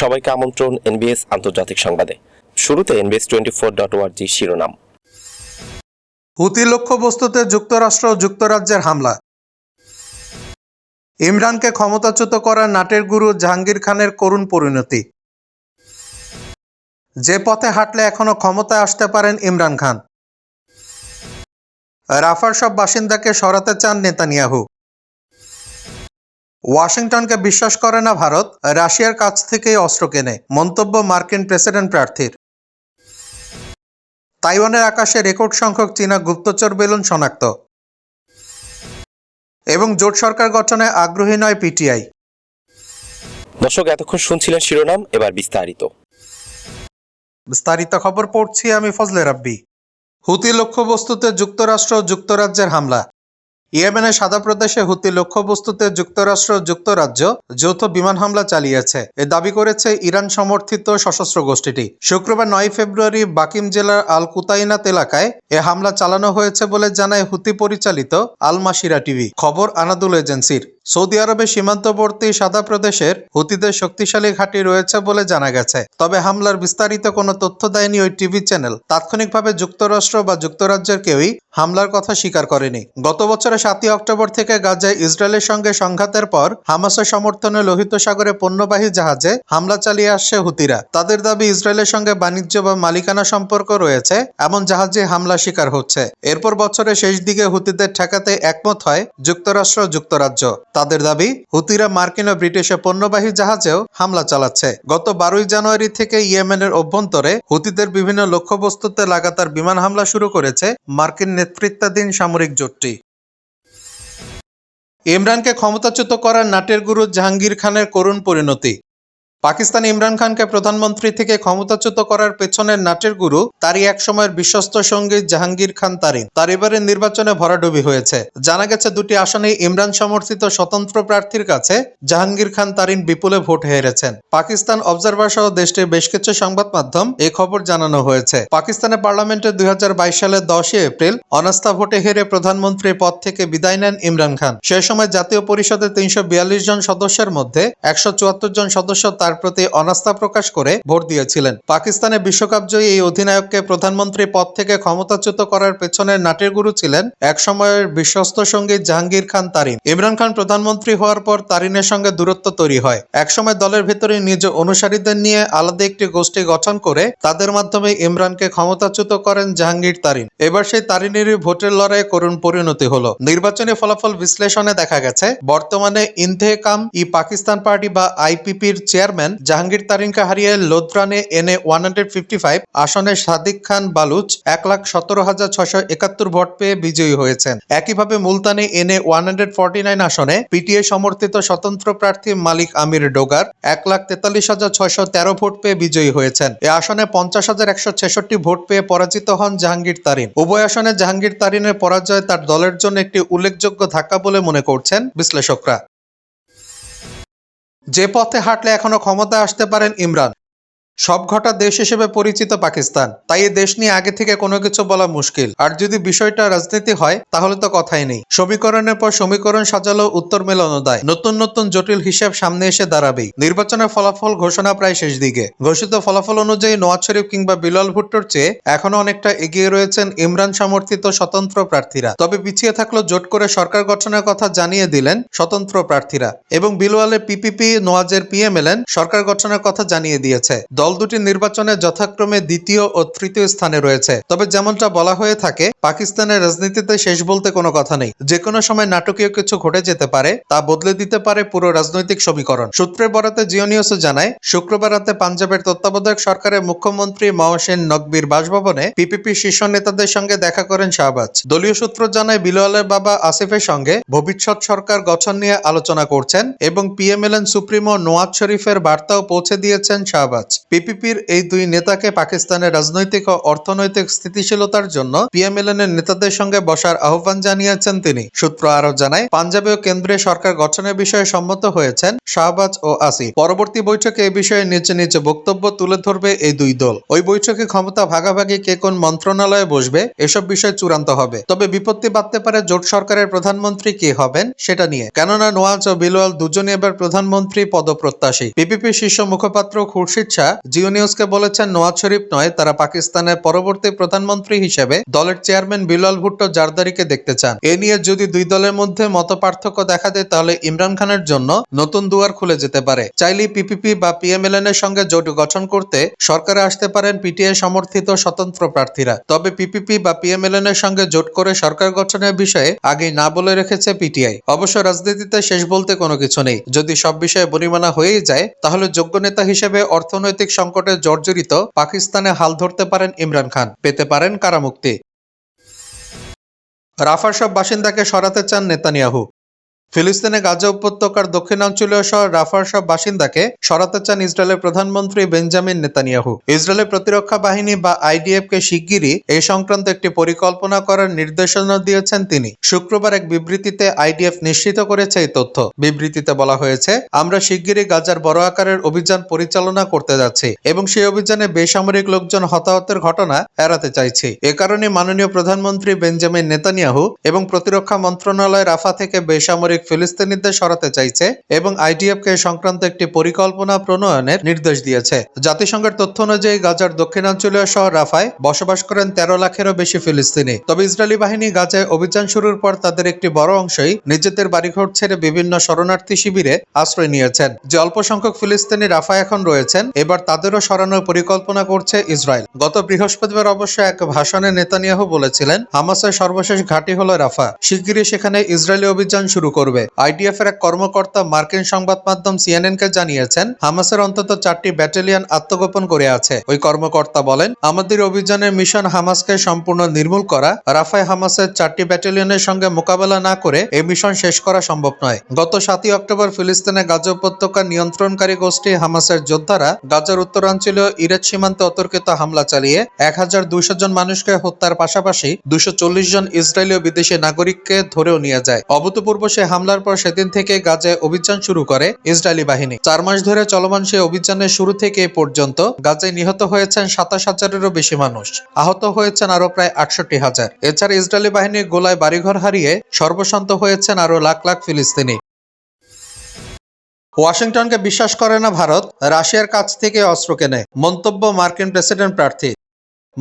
সবাইকে আমন্ত্রণ এনবিএস আন্তর্জাতিক সংবাদে। শুরুতে এনবিএস টোয়েন্টি ফোর ডট ওয়ার্জি শিরোনাম। হুতি লক্ষ্যবস্তুতে যুক্তরাষ্ট্র ও যুক্তরাজ্যের হামলা। ইমরানকে ক্ষমতাচ্যুত করার নাটের গুরু জাহাঙ্গীর খানের করুণ পরিণতি। যে পথে হাঁটলে এখনও ক্ষমতায় আসতে পারেন ইমরান খান। রাফার সব বাসিন্দাকে সরাতে চান নেতানিয়াহু। ওয়াশিংটনকে বিশ্বাস করে না ভারত রাশিয়ার কাছ থেকেই অস্ত্র কেনে মন্তব্য মার্কিন প্রেসিডেন্ট প্রার্থীর। তাইওয়ানের আকাশে রেকর্ড সংখ্যক চীনা গুপ্তচর বেলুন শনাক্ত। এবং জোট সরকার গঠনে আগ্রহী নয় পিটিআই। দর্শক এতক্ষণ শুনছিলেন শিরোনাম এবার বিস্তারিত। বিস্তারিত খবর পড়ছি আমি ফজলে রাব্বি। হুতি লক্ষ্যবস্তুতে যুক্তরাষ্ট্র যুক্তরাজ্যের হামলা। ইয়েমেনের সাদা প্রদেশে হুতি লক্ষ্যবস্তুতে যুক্তরাষ্ট্র যুক্তরাজ্য যৌথ বিমান হামলা চালিয়েছে। এ দাবি করেছে ইরান সমর্থিত সশস্ত্র গোষ্ঠীটি। শুক্রবার নয় ফেব্রুয়ারি বাকিম জেলার আল কুতাইনাত এলাকায় এ হামলা চালানো হয়েছে বলে জানায় হুতি পরিচালিত আল মাসিরা টিভি। খবর আনাদুল এজেন্সির। সৌদি আরবের সীমান্তবর্তী সাদা প্রদেশের হুতিদের শক্তিশালী ঘাঁটি রয়েছে বলে জানা গেছে। তবে হামলার বিস্তারিত কোনো তথ্য দেয়নি ওই টিভি চ্যানেল। তাৎক্ষণিকভাবে যুক্তরাষ্ট্র বা যুক্তরাজ্যের কেউই হামলার কথা স্বীকার করেনি। গত বছরের সাতই অক্টোবর থেকে গাজায় ইসরায়েলের সঙ্গে সংঘাতের পর হামাসের সমর্থনে লোহিত সাগরে পণ্যবাহী জাহাজে হামলা চালিয়ে আসছে হুতিরা। তাদের দাবি, ইসরায়েলের সঙ্গে বাণিজ্য বা মালিকানা সম্পর্ক রয়েছে, এমন জাহাজে হামলা শিকার হচ্ছে। এরপর বছরের শেষ দিকে হুতিদের ঠেকাতে একমত হয় যুক্তরাষ্ট্র যুক্তরাজ্য। তাদের দাবি, হুতিরা মার্কিন ও ব্রিটিশের পণ্যবাহী জাহাজেও হামলা চালাচ্ছে। গত বারোই জানুয়ারি থেকে ইয়েমেনের অভ্যন্তরে হুতিদের বিভিন্ন লক্ষ্যবস্তুতে লাগাতার বিমান হামলা শুরু করেছে মার্কিন নেতৃত্বাধীন সামরিক জোটটি। ইমরানকে ক্ষমতাচ্যুত করার নাটের গুরু জাহাঙ্গীর খানের করুণ পরিণতি। পাকিস্তান ইমরান খানকে প্রধানমন্ত্রী থেকে ক্ষমতাচ্যুত করার পেছনের নাটের গুরু, তারই এক সময়ের বিশ্বস্ত সঙ্গী জাহাঙ্গীর খান তারিন। তার এবারের নির্বাচনে ভরাডুবি হয়েছে। জানা গেছে, দুটি আসনে ইমরান সমর্থিত স্বতন্ত্র প্রার্থীর কাছে জাহাঙ্গীর খান তারিন বিপুলে ভোট হেরেছেন। পাকিস্তান অবজারভার সহ দেশটির বেশ কিছু সংবাদ মাধ্যম এই খবর জানানো হয়েছে। পাকিস্তানের পার্লামেন্টে দুই হাজার বাইশ সালের দশই এপ্রিল অনাস্থা ভোটে হেরে প্রধানমন্ত্রীর পদ থেকে বিদায় নেন ইমরান খান। সে সময় জাতীয় পরিষদের তিনশো বিয়াল্লিশ জন সদস্যের মধ্যে একশো চুয়াত্তর জন সদস্য তার প্রতি অনাস্থা প্রকাশ করে ভোট দিয়েছিলেন। পাকিস্তানের বিশ্বকাপ জয়ী এই অধিনায়ককে প্রধানমন্ত্রী পদ থেকে ক্ষমতাচ্যুত করার পেছনের নাটের গুরু ছিলেন এক সময়ের বিশ্বস্ত সঙ্গী জাহাঙ্গীর খান তারিন। ইমরান খান প্রধানমন্ত্রী হওয়ার পর তারিনের সঙ্গে দূরত্ব তৈরি হয়। একসময় দলের ভেতরে নিজ অনুসারীদের নিয়ে আলাদা একটি গোষ্ঠী গঠন করে তাদের মাধ্যমে ইমরানকে ক্ষমতাচ্যুত করেন জাহাঙ্গীর তারিন। এবার সেই তারিনেরই ভোটের লড়াইয়ে করুণ পরিণতি হলো। নির্বাচনী ফলাফল বিশ্লেষণে দেখা গেছে, বর্তমানে ইনথেকাম ই পাকিস্তান পার্টি বা আইপিপির চেয়ারম্যান জাহাঙ্গীর তারিনকে হারিয়ে লোধরানে এনে ওয়ান হান্ড্রেড ফিফটি ফাইভ আসনে সাদিক খান বালুচ এক লাখ সতেরো হাজার ছশো একাত্তর ভোট পেয়ে বিজয়ী হয়েছেন। একইভাবে মুলতানে NA one hundred forty nine আসনে পিটিএ সমর্থিত স্বতন্ত্র প্রার্থী মালিক আমির ডোগার এক লাখ তেতাল্লিশ হাজার ছয়শো তেরো ভোট পেয়ে বিজয়ী হয়েছেন। এ আসনে পঞ্চাশ হাজার একশো ছেষট্টি ভোট পেয়ে পরাজিত হন জাহাঙ্গীর তারিন। উভয় আসনে জাহাঙ্গীর তারিনের পরাজয় তার দলের জন্য একটি উল্লেখযোগ্য ধাক্কা বলে মনে করছেন বিশ্লেষকরা। যে পথে হাঁটলে এখনও ক্ষমতায় আসতে পারেন ইমরান। সব ঘটা দেশ হিসেবে পরিচিত পাকিস্তান। তাই এই দেশ নিয়ে আগে থেকে কোনো কিছু বলা মুশকিল। আর যদি বিষয়টা রাজনীতি হয়, তাহলে তো কথাই নেই। সমীকরণের পর সমীকরণ সাজালো, উত্তর মেলানো দায়। নতুন নতুন জটিল হিসাব সামনে এসে দাঁড়াবেই। নির্বাচনের ফলাফল ঘোষণা প্রায় শেষ দিকে। ঘোষিত ফলাফল অনুযায়ী নওয়াজ শরীফ কিংবা বিলাল ভুট্টোর চেয়ে এখনও অনেকটা এগিয়ে রয়েছেন ইমরান সমর্থিত স্বতন্ত্র প্রার্থীরা। তবে পিছিয়ে থাকল জোট করে সরকার গঠনের কথা জানিয়ে দিলেন স্বতন্ত্র প্রার্থীরা। এবং বিলওয়ালের পিপিপি নোয়াজের পিএমএলএন সরকার গঠনের কথা জানিয়ে দিয়েছে। দল দুটি নির্বাচনে যথাক্রমে দ্বিতীয় ও তৃতীয় স্থানে রয়েছে। তবে যেমনটা বলা হয়ে থাকে, পাকিস্তানের রাজনীতিতে শেষ বলতে কোনো কথা নেই। যে কোনো সময় নাটকীয় কিছু ঘটে যেতে পারে, তা বদলে দিতে পারে পুরো রাজনৈতিক সমীকরণ। সূত্রের বরাতে জিও নিউজে জানায়, শুক্রবার রাতে পাঞ্জাবের তত্ত্বাবধায়ক সরকারের মুখ্যমন্ত্রী মহসেন নকবির বাসভবনে পিপিপি শীর্ষ নেতাদের সঙ্গে দেখা করেন শাহবাজ। দলীয় সূত্র জানায়, বিলওয়ালের বাবা আসিফের সঙ্গে ভবিষ্যৎ সরকার গঠন নিয়ে আলোচনা করছেন এবং পিএমএলএন সুপ্রিমো নোয়াজ শরীফের বার্তাও পৌঁছে দিয়েছেন শাহবাজ। পিপিপির এই দুই নেতাকে পাকিস্তানের রাজনৈতিক ও অর্থনৈতিক স্থিতিশীলতার জন্য পিএমএলএন এর নেতাদের সঙ্গে বসার আহ্বান জানিয়েছেন তিনি। সূত্র আরও জানায়, পাঞ্জাবে ও কেন্দ্রীয় সরকার গঠনের বিষয়ে সম্মত হয়েছেন শাহবাজ ও আসিফ। পরবর্তী বৈঠকে এ বিষয়ে নিচে নিচে বক্তব্য তুলে ধরবে এই দুই দল। ওই বৈঠকে ক্ষমতা ভাগাভাগি কে কোন মন্ত্রণালয়ে বসবে, এসব বিষয় চূড়ান্ত হবে। তবে বিপত্তি বাড়তে পারে জোট সরকারের প্রধানমন্ত্রী কে হবেন, সেটা নিয়ে। কেননা নোয়াজ ও বিলওয়াল দুজনই এবার প্রধানমন্ত্রী পদপ্রত্যাশী। পিপিপি শীর্ষ মুখপাত্র খুরশিদ শাহ জিও নিউজকে বলেছেন, নওয়াজ শরীফ নয়, তারা পাকিস্তানের পরবর্তী প্রধানমন্ত্রী হিসেবে দলের চেয়ারম্যান বিলাল ভুট্টো জারদারিকে দেখতে চান। এ নিয়ে যদি দুই দলের মধ্যে মত পার্থক্য দেখা দেয়, তাহলে ইমরান খানের জন্য নতুন দুয়ার খুলে যেতে পারে। চাইলেই পিপিপি বা পিএমএলএন এর সঙ্গে জোট গঠন করতে সরকারে আসতে পারেন পিটিআই সমর্থিত স্বতন্ত্র প্রার্থীরা। তবে পিপিপি বা পিএমএলএন এর সঙ্গে জোট করে সরকার গঠনের বিষয়ে আগেই না বলে রেখেছে পিটিআই। অবশ্য রাজনীতিতে শেষ বলতে কোনো কিছু নেই। যদি সব বিষয়ে বনিমানা হয়েই যায়, তাহলে যোগ্য নেতা হিসেবে অর্থনৈতিক সংকটে জর্জরিত, পাকিস্তানে হাল ধরতে পারেন ইমরান খান। পেতে পারেন কারামুক্তি। রাফার সব বাসিন্দাকে সরাতে চান নেতানিয়াহু। ফিলিস্তিনে গাজা উপত্যকার দক্ষিণাঞ্চলীয় শহর রাফার সব বাসিন্দাকে সরাতে চান ইসরায়েলের প্রধানমন্ত্রী বেঞ্জামিন নেতানিয়াহু। ইসরায়েলের প্রতিরক্ষা বাহিনী বা আইডিএফ কে শিগগিরই এই সংক্রান্ত একটি পরিকল্পনা করার নির্দেশনা দিয়েছেন তিনি। শুক্রবার এক বিবৃতিতে আইডিএফ নিশ্চিত করেছে এই তথ্য। বিবৃতিতে বলা হয়েছে, আমরা শিগগিরই গাজার বড় আকারের অভিযান পরিচালনা করতে যাচ্ছি এবং সেই অভিযানে বেসামরিক লোকজন হতাহতের ঘটনা এড়াতে চাইছি। এ কারণে মাননীয় প্রধানমন্ত্রী বেঞ্জামিন নেতানিয়াহু এবং প্রতিরক্ষা মন্ত্রণালয় রাফা থেকে বেসামরিক ফিলিস্তিনিদের সরাতে চাইছে এবং আইডিএফ কে সংক্রান্ত একটি পরিকল্পনা প্রণয়নের নির্দেশ দিয়েছে। জাতিসংঘের তথ্য অনুযায়ী গাজার দক্ষিণাঞ্চলীয় শহর রাফায় বসবাস করেন তেরো লাখেরও বেশি ফিলিস্তিনি। তবে ইসরায়েলি বাহিনী গাজায় অভিযান শুরুর পর তাদের একটি বড় অংশই নিজেদের বাড়িঘর ছেড়ে বিভিন্ন শরণার্থী শিবিরে আশ্রয় নিয়েছেন। যে অল্প সংখ্যক ফিলিস্তিনি রাফায় এখন রয়েছেন, এবার তাদেরও সরানোর পরিকল্পনা করছে ইসরায়েল। গত বৃহস্পতিবার অবশ্য এক ভাষণে নেতানিয়াহু বলেছিলেন, হামাসের সর্বশেষ ঘাঁটি হল রাফা। শিগগিরই সেখানে ইসরায়েলি অভিযান শুরু করবে। আইডিএফ এর এক কর্মকর্তা মার্কিন সংবাদ মাধ্যম সিএনএন কে জানিয়েছেন, হামাসের অন্তত চারটি ব্যাটালিয়ন আত্মগোপন করে আছে। ওই কর্মকর্তা বলেন, আমাদের অভিযানের মিশন হামাসকে সম্পূর্ণ নির্মূল করা, রাফায় হামাসের চারটি ব্যাটালিয়নের সঙ্গে মোকাবেলা না করে এই মিশন শেষ করা সম্ভব নয়। গত সাতই অক্টোবর ফিলিস্তিনে গাজা উপত্যকা নিয়ন্ত্রণকারী গোষ্ঠী হামাসের যোদ্ধারা গাজার উত্তরাঞ্চলীয় ইরাক সীমান্তে অতর্কিত হামলা চালিয়ে এক হাজার দুইশো জন মানুষকে হত্যার পাশাপাশি দুশো জন ইসরায়েলি ও বিদেশি নাগরিককে ধরেও নিয়ে যায়। অভূতপূর্ব সে হামলার পর সেদিন থেকে গাজায় অভিযান শুরু করে ইসরায়েলি বাহিনী। চার মাস ধরে চলমান সেই অভিযানের শুরু থেকে পর্যন্ত গাজায় নিহত হয়েছেন সাতাশ হাজারেরও বেশি মানুষ। আহত হয়েছেন আরও প্রায় আটষট্টি হাজার। এছাড়া ইসরায়েলি বাহিনীর গোলায় বাড়িঘর হারিয়ে সর্বশান্ত হয়েছেন আরও লাখ লাখ ফিলিস্তিনি। ওয়াশিংটনকে বিশ্বাস করে না ভারত, রাশিয়ার কাছ থেকে অস্ত্র কেনে, মন্তব্য মার্কিন প্রেসিডেন্ট প্রার্থী।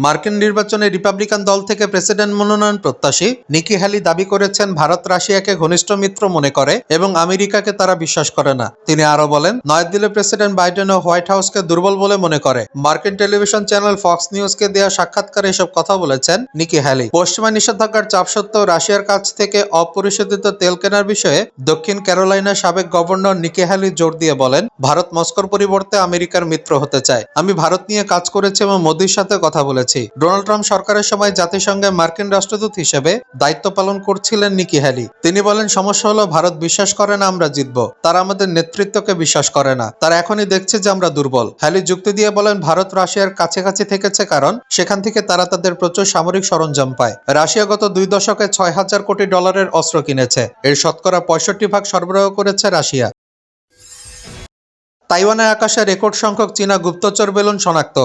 মার্কিন নির্বাচনে রিপাবলিকান দল থেকে প্রেসিডেন্ট মনোনয়ন প্রত্যাশী নিকি হ্যালি দাবি করেছেন, ভারত রাশিয়াকে ঘনিষ্ঠ মিত্র মনে করে এবং আমেরিকাকে তারা বিশ্বাস করে না। তিনি আরও বলেন নয়াদিল্লি প্রেসিডেন্ট বাইডেন ও হোয়াইট হাউসকে দুর্বল বলে মনে করে। মার্কিন টেলিভিশন চ্যানেল ফক্স নিউজকে দেওয়া সাক্ষাৎকারে এসব কথা বলেছেন নিকি হ্যালি। পশ্চিমা নিষেধাজ্ঞার চাপ সত্ত্বেও রাশিয়ার কাছ থেকে অপরিশোধিত তেল কেনার বিষয়ে দক্ষিণ ক্যারোলাইনার সাবেক গভর্নর নিকি হ্যালি জোর দিয়ে বলেন, ভারত মস্কোর পরিবর্তে আমেরিকার মিত্র হতে চায়। আমি ভারত নিয়ে কাজ করেছি এবং মোদির সাথে কথা বলেছি। ডোনাল্ড ট্রাম্প সরকারের সময় জাতিসংঘে মার্কিন রাষ্ট্রদূত হিসেবে দায়িত্ব পালন করছিলেন নিকি হ্যালি। তিনি বলেন, সমস্যা হলো ভারত বিশ্বাস করে না, আমরা জিতব। তারা আমাদের নেতৃত্বকে বিশ্বাস করে না। তারা এখনই দেখছে যে আমরা দুর্বল। হ্যালি যুক্তি দিয়ে বলেন, ভারত রাশিয়ার কাছাকাছি থেকেছে কারণ সেখান থেকে তারা তাদের প্রচুর সামরিক সরঞ্জাম পায়। রাশিয়া গত দুই দশকে ছয় হাজার কোটি ডলারের অস্ত্র কিনেছে। এর শতকরা পঁয়ষট্টি ভাগ সরবরাহ করেছে রাশিয়া। তাইওয়ানের আকাশে রেকর্ড সংখ্যক চীনা গুপ্তচর বেলুন শনাক্ত।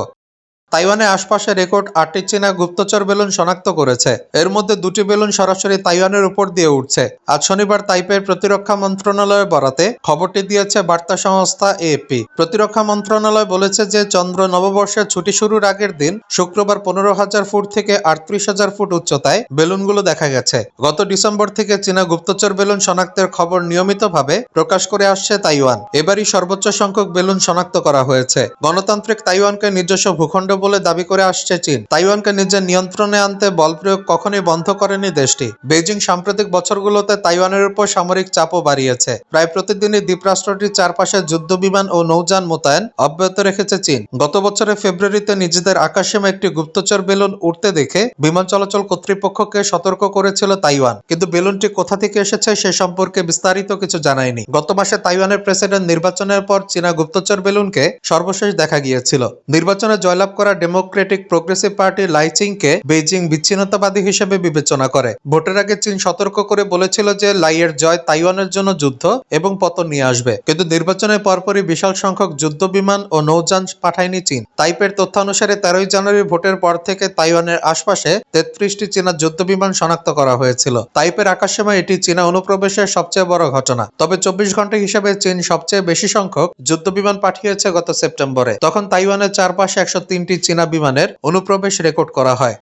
তাইওয়ানের আশপাশে রেকর্ড আটটি চীনা গুপ্তচর বেলুন শনাক্ত করেছে। এর মধ্যে দুটি বেলুন সরাসরি তাইওয়ানের উপর দিয়ে উঠছে। আজ শনিবার তাইপের প্রতিরক্ষা মন্ত্রণালয়ের বরাতে খবরটি দিয়েছে বার্তা সংস্থা এএপি প্রতিরক্ষা মন্ত্রণালয় বলেছে যে, চন্দ্র নববর্ষের ছুটি শুরুর আগের দিন শুক্রবার পনেরো হাজার ফুট থেকে আটত্রিশ হাজার ফুট উচ্চতায় বেলুনগুলো দেখা গেছে। গত ডিসেম্বর থেকে চীনা গুপ্তচর বেলুন শনাক্তের খবর নিয়মিতভাবে প্রকাশ করে আসছে তাইওয়ান। এবারই সর্বোচ্চ সংখ্যক বেলুন শনাক্ত করা হয়েছে। গণতান্ত্রিক তাইওয়ানকে নিজস্ব ভূখণ্ড বলে দাবি করে আসছে চীন। তাইওয়ানকে নিজের নিয়ন্ত্রণে আনতে বল প্রয়োগ কখনোই বন্ধ করেনি দেশটি। বেজিং সাম্প্রতিক বছরগুলোতে তাইওয়ানের উপর সামরিক চাপও বাড়িয়েছে। প্রায় প্রতিদিনই দ্বীপরাষ্ট্রটির চারপাশে যুদ্ধ বিমান ও নৌযান মোতায়েন অব্যাহত রেখেছে চীন। গত বছরের ফেব্রুয়ারিতে নিজেদের আকাশসীমা একটি গুপ্তচর বেলুন উঠতে দেখে বিমান চলাচল কর্তৃপক্ষকে সতর্ক করেছিল তাইওয়ান। কিন্তু বেলুনটি কোথা থেকে এসেছে সে সম্পর্কে বিস্তারিত কিছু জানায়নি। গত মাসে তাইওয়ানের প্রেসিডেন্ট নির্বাচনের পর চীনা গুপ্তচর বেলুনকে সর্বশেষ দেখা গিয়েছিল। নির্বাচনে জয়লাভ করা ডেমোক্রেটিক প্রোগ্রেসিভ পার্টি লাইচিংকে বেইজিং বিচ্ছিন্নতাবাদী হিসেবে বিবেচনা করে। ভোটের আগে চীন সতর্ক করে বলেছিল যে লাইয়ের জয় তাইওয়ানের জন্য যুদ্ধ এবং পতন নিয়ে আসবে। কিন্তু নির্বাচনের পরপরই বিশাল সংখ্যক যুদ্ধ বিমান ও নৌযান পাঠায়নি চীন। তাইপের তথ্যানুসারে তেরোই জানুয়ারি ভোটের পর থেকে তাইওয়ানের আশপাশে তেত্রিশটি চীনা যুদ্ধ বিমান শনাক্ত করা হয়েছিল। তাইপের আকাশসীমায় এটি চীনা অনুপ্রবেশের সবচেয়ে বড় ঘটনা। তবে চব্বিশ ঘণ্টা হিসেবে চীন সবচেয়ে বেশি সংখ্যক যুদ্ধ বিমান পাঠিয়েছে গত সেপ্টেম্বরে। তখন তাইওয়ানের চারপাশে একশো তিনটি চীনা বিমানের অনুপ্রবেশ রেকর্ড করা হয়।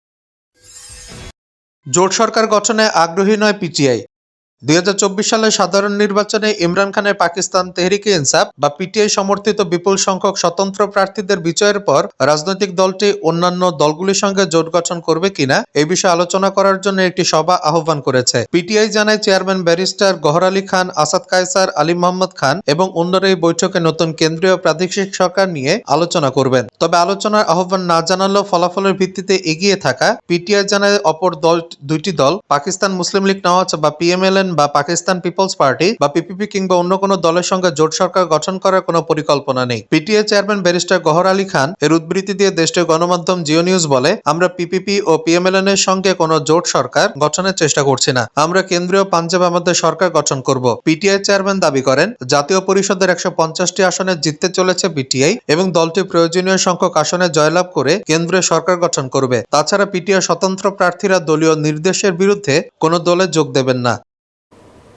জোট সরকার গঠনে আগ্রহী নয় পিটিআই দুই সালের সাধারণ নির্বাচনে ইমরান খানের পাকিস্তান তেহরিকে ইনসাফ বা পিটিআই সমর্থিত বিপুল সংখ্যক স্বতন্ত্র প্রার্থীদের বিজয়ের পর রাজনৈতিক দলটি অন্যান্য দলগুলির সঙ্গে জোট গঠন করবে কিনা এই বিষয়ে আলোচনা করার জন্য একটি সভা আহ্বান করেছে। পিটিআই জানায় চেয়ারম্যান ব্যারিস্টার গহর আলী খান, আসাদ কায়সার, আলী মোহাম্মদ খান এবং অন্যরা এই বৈঠকে নতুন কেন্দ্রীয় প্রাদেশিক সরকার নিয়ে আলোচনা করবেন। তবে আলোচনার আহ্বান না জানালেও ফলাফলের ভিত্তিতে এগিয়ে থাকা পিটিআই জানায় অপর দল, দুইটি দল, পাকিস্তান মুসলিম লীগ নওয়াজ বা পিএমএলএন বা পাকিস্তান পিপলস পার্টি বা পিপিপি কিংবা অন্য কোনো দলের সঙ্গে জোট সরকার গঠন করার কোনো পরিকল্পনা নেই। PTA chairman barrister Gohar Ali Khan এর উদ্বৃত্তি দিয়ে দেশটির গণমাধ্যম জিও নিউজ বলে, আমরা পিপিপি ও পিএমএলএন এর সঙ্গে কোনো জোট সরকার গঠনের চেষ্টা করছি না। আমরা কেন্দ্রীয় পাঞ্জাব আমাদের সরকার গঠন করব। পিটিআই চেয়ারম্যান দাবি করেন, জাতীয় পরিষদের একশো পঞ্চাশটি আসনে জিততে চলেছে পিটিআই এবং দলটি প্রয়োজনীয় সংখ্যক আসনে জয়লাভ করে কেন্দ্রীয় সরকার গঠন করবে। তাছাড়া পিটিআই স্বতন্ত্র প্রার্থীরা দলীয় নির্দেশের বিরুদ্ধে কোনো দলে যোগ দেবেন না।